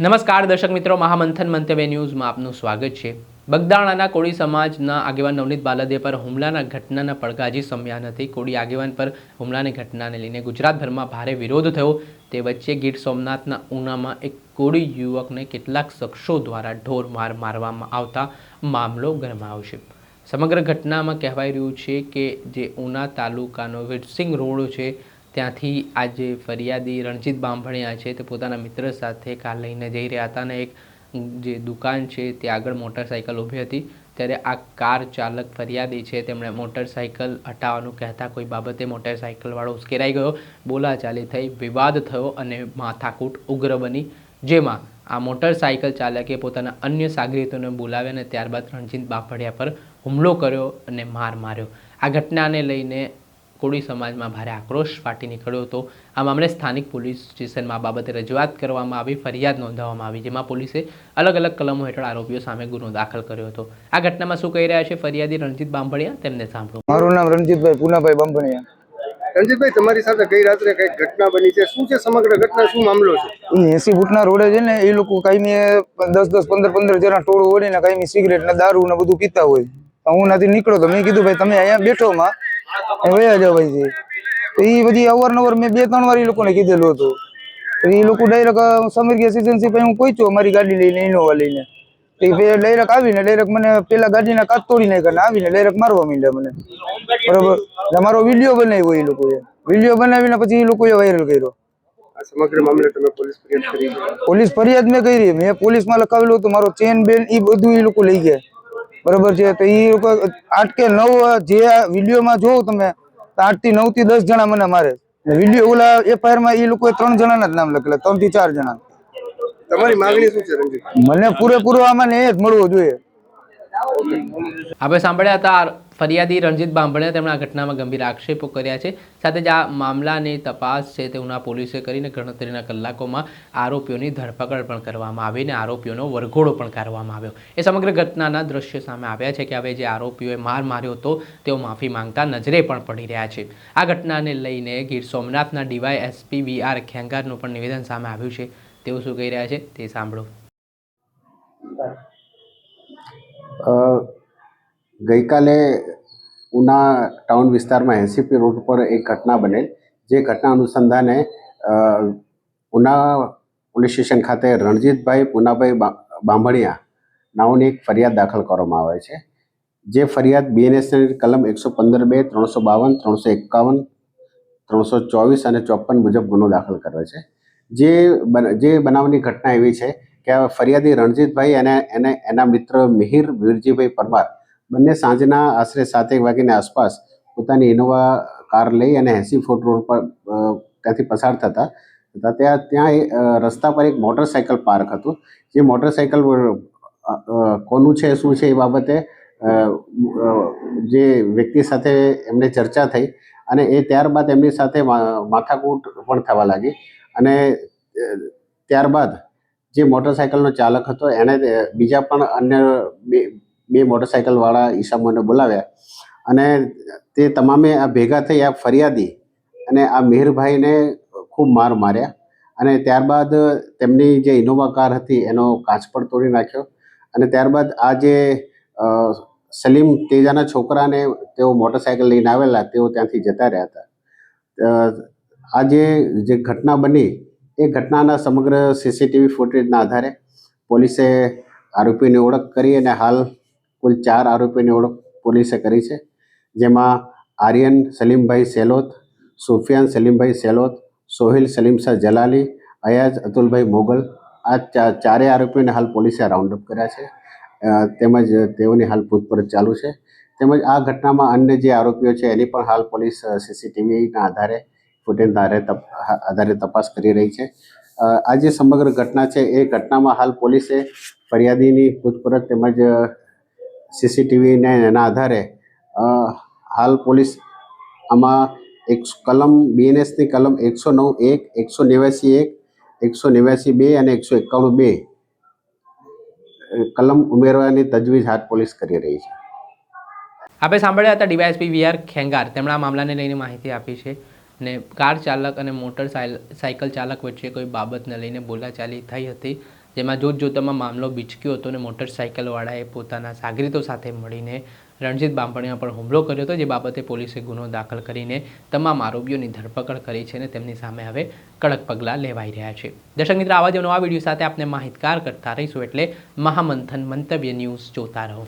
નમસ્કાર દર્શક મિત્રો, મહામંથન મંતવ્ય ન્યૂઝમાં આપનું સ્વાગત છે. બગદાણાના કોળી સમાજના આગેવાન નવનીત બાલદે પર હુમલાના ઘટનાના પડઘાજી સમ્યા નથી. કોળી આગેવાન પર હુમલાની ઘટનાને લઈને ગુજરાતભરમાં ભારે વિરોધ થયો. તે વચ્ચે ગીર સોમનાથના ઉનામાં એક કોળી યુવકને કેટલાક શખ્સો દ્વારા ઢોર માર મારવામાં આવતા મામલો ગરમાયો છે. સમગ્ર ઘટનામાં કહેવાય રહ્યું છે કે જે ઉના તાલુકાનો વિરસિંગ રોડ છે ત્યાંથી આજે ફરિયાદી રણજીત બાંભણિયા છે તે પોતાના મિત્ર સાથે કાર લઈને જઈ રહ્યા હતા અને એક જે દુકાન છે તે આગળ મોટરસાઇકલ ઊભી હતી. ત્યારે આ કાર ચાલક ફરિયાદી છે, તેમણે મોટરસાઇકલ હટાવવાનું કહેતા કોઈ બાબતે મોટરસાઇકલવાળો ઉશ્કેરાઈ ગયો, બોલાચાલી થઈ, વિવાદ થયો અને માથાકૂટ ઉગ્ર બની. જેમાં આ મોટરસાઇકલ ચાલકે પોતાના અન્ય સાગરીતોને બોલાવ્યા અને ત્યારબાદ રણજીત બાંભણિયા પર હુમલો કર્યો અને માર માર્યો. આ ઘટનાને લઈને કોળી સમાજમાં ભારે આક્રોશ ફાટી નીકળ્યો હતો. આ મામલે સ્થાનિક પોલીસ સ્ટેશનમાં આ બાબતે રજૂઆત કરવામાં આવી ફરિયાદ નોંધાવવામાં આવી જેમાં પોલીસે અલગ અલગ કલમો હેઠળ આરોપીઓ સામે ગુનો દાખલ કર્યો હતો. આ ઘટનામાં શું કહી રહ્યા છે? ફરિયાદી રણજીત બાંભણિયા તેમને સાંભળો. મારું નામ રણજીતભાઈ પુનાભાઈ બાંભણિયા. રણજીતભાઈ તમારી સાથે ગઈ રાત્રે કઈ ઘટના બની છે? શું છે સમગ્ર ઘટના? શું મામલો છે? એસી ફૂટના રોડે છે ને એ લોકો કાયમી દસ દસ પંદર પંદર જણા ટોળું ઓળીને કાયમી સિગરેટ ને દારૂ ને બધું પીતા હોય. તો હું નથી નીકળો તો મેં કીધું ભાઈ તમે અહીંયા બેઠો માં વયા જાવ ભાઈ છે તો એ બધી અવારનવાર મેં બે ત્રણ વાર એ લોકોને કીધેલું હતું. તો એ લોકો ડાયરેક્ટ સમીર એજન્સી પછી હું પહોંચ્યો મારી ગાડી લઈને ઇનોવા લઈને. તો એ ડાયરેક્ટ આવીને ડાયરેક્ટ મને પેલા ગાડીના કાચ તોડી નાખ્યા આવીને ડાયરેક્ટ મારવા માંડ્યા મને. બરોબર? મારો વીડિયો બનાવ્યો એ લોકોએ. વીડિયો બનાવીને પછી એ લોકોએ વાયરલ કર્યો. સમગ્ર મામલે તમે પોલીસ ફરિયાદ કરી પોલીસ ફરિયાદ મેં કરી. મેં પોલીસમાં લખાવેલું હતું મારો ચેન બેન એ બધું એ લોકો લઈ ગયા. બરોબર છે? તો એ લોકો આઠ કે નવ જે વિડીયોમાં જોવો તમે તો આઠથી નવથી દસ જણા મને મારે વીડિયો ઓલા એફઆઈઆરમાં એ લોકોએ ત્રણ જણાના જ નામ લખેલા ત્રણથી ચાર જણા. તમારી માંગણી શું છે મને પૂરેપૂરો આમાં ને એ જ મળવો જોઈએ. આપણે સાંભળ્યા હતા ફરિયાદી રણજીત બાંભણિયા તેમણે આ ઘટનામાં ગંભીર આક્ષેપો કર્યા છે. સાથે જ આ મામલાની તપાસ છે તે ઉના પોલીસે કરીને ગણતરીના કલાકોમાં આરોપીઓની ધરપકડ પણ કરવામાં આવી અને આરોપીઓનો વરઘોડો પણ કરવામાં આવ્યો. એ સમગ્ર ઘટનાના દ્રશ્ય સામે આવ્યા છે કે હવે જે આરોપીઓએ માર માર્યો હતો તેઓ માફી માંગતા નજરે પણ પડી રહ્યા છે. આ ઘટનાને લઈને ગીર સોમનાથના ડીવાય એસપી વી આર ખેંગારનું પણ નિવેદન સામે આવ્યું છે. તેઓ શું કહી રહ્યા છે તે સાંભળો. ગઈકાલે ઉના ટાઉન વિસ્તારમાં એનસીપી રોડ પર એક ઘટના બનેલ, જે ઘટના અનુસંધાને ઉના પોલીસ સ્ટેશન ખાતે રણજીતભાઈ પુનાભાઈ બાંભણિયા નાઓની એક ફરિયાદ દાખલ કરવામાં આવે છે, જે ફરિયાદ બીએનએસની કલમ એકસો પંદર બે, ત્રણસો બાવન, ત્રણસો એકાવન, ત્રણસો ચોવીસ અને ચોપન મુજબ ગુનો દાખલ કર્યો છે. જે જે બનાવની ઘટના એવી છે કે ફરિયાદી રણજીતભાઈ અને એને, એના મિત્ર મિહિર વીરજીભાઈ પરમાર બંને સાંજના આશરે સાતેક વાગ્યાની આસપાસ પોતાની ઇનોવા કાર લઈ અને એસી ફૂટ રોડ પર ત્યાંથી પસાર થતા. હતા ત્યાં ત્યાં રસ્તા પર એક મોટરસાયકલ પાર્ક હતું. જે મોટરસાયકલ કોનું છે, શું છે એ બાબતે જે વ્યક્તિ સાથે એમને ચર્ચા થઈ અને એ ત્યારબાદ એમની સાથે માથાકૂટ પણ થવા લાગી. અને ત્યારબાદ જે મોટરસાયકલનો ચાલક હતો, એણે બીજા પણ અન્ય બે મોટરસાયકલવાળા ઈસામોને બોલાવ્યા અને તે તમામે આ ભેગા થઈ આ ફરિયાદી અને આ મિહિરભાઈને ખૂબ માર માર્યા અને ત્યારબાદ તેમની જે ઇનોવા કાર હતી એનો કાચ પણ તોડી નાખ્યો અને ત્યારબાદ આ જે સલીમ તેજાના છોકરાને તેઓ મોટરસાયકલ લઈને આવેલા, તેઓ ત્યાંથી જતા રહ્યા હતા. આ જે જે ઘટના બની એ ઘટનાના સમગ્ર સીસીટીવી ફૂટેજના આધારે પોલીસે આરોપીની ઓળખ કરી અને હાલ કુલ ચાર આરોપીની ઓળખ પોલીસે કરી છે, જેમાં આર્યન સલીમભાઈ સેલોત, સુફિયાન સલીમભાઈ સેલોત, સોહિલ સલીમશાહ જલાલી, અયાજ અતુલભાઈ મોગલ, આ ચારેય આરોપીઓને હાલ પોલીસે રાઉન્ડઅપ કર્યા છે. તેમજ તેઓની હાલ પૂછપરછ ચાલુ છે. તેમજ આ ઘટનામાં અન્ય જે આરોપીઓ છે, એની પણ હાલ પોલીસ સીસીટીવીના આધારે ફૂટેજના આધારે તપ આધારે તપાસ કરી રહી છે. આ જે સમગ્ર ઘટના છે, એ ઘટનામાં હાલ પોલીસે ફરિયાદીની પૂછપરછ તેમજ સીસીટીવીને એના આધારે હાલ પોલીસ આમાં એક કલમ બીએનએસની કલમ એકસો નવ એક એકસો નેવ્યાસી એક એકસો નેવ્યાસી બે અને એકસો એકાણું બે કલમ ઉમેરવાની તજવીજ હાથ પોલીસ કરી રહી છે. આપણે સાંભળ્યા હતા ડીવાયએસપી વીઆર ખેંગાર. તેમણે આ મામલાને લઈને માહિતી આપી છે ને કાર ચાલક અને મોટર સાયકલ ચાલક વચ્ચે કોઈ બાબતને લઈને બોલાચાલી થઈ હતી. જેમાં જોતજોતામાં મામલો બીચક્યો હતો અને મોટરસાઇકલવાળાએ પોતાના સાગરીતો સાથે મળીને રણજીત બાંભણિયા પર હુમલો કર્યો હતો, જે બાબતે પોલીસે ગુનો દાખલ કરીને તમામ આરોપીઓની ધરપકડ કરી છે અને તેમની સામે હવે કડક પગલાં લેવાઈ રહ્યા છે. દર્શક મિત્ર, આવા નવા વીડિયો સાથે આપને માહિતગાર કરતા રહીશું એટલે મહામંથન મંતવ્ય ન્યૂઝ જોતા રહો.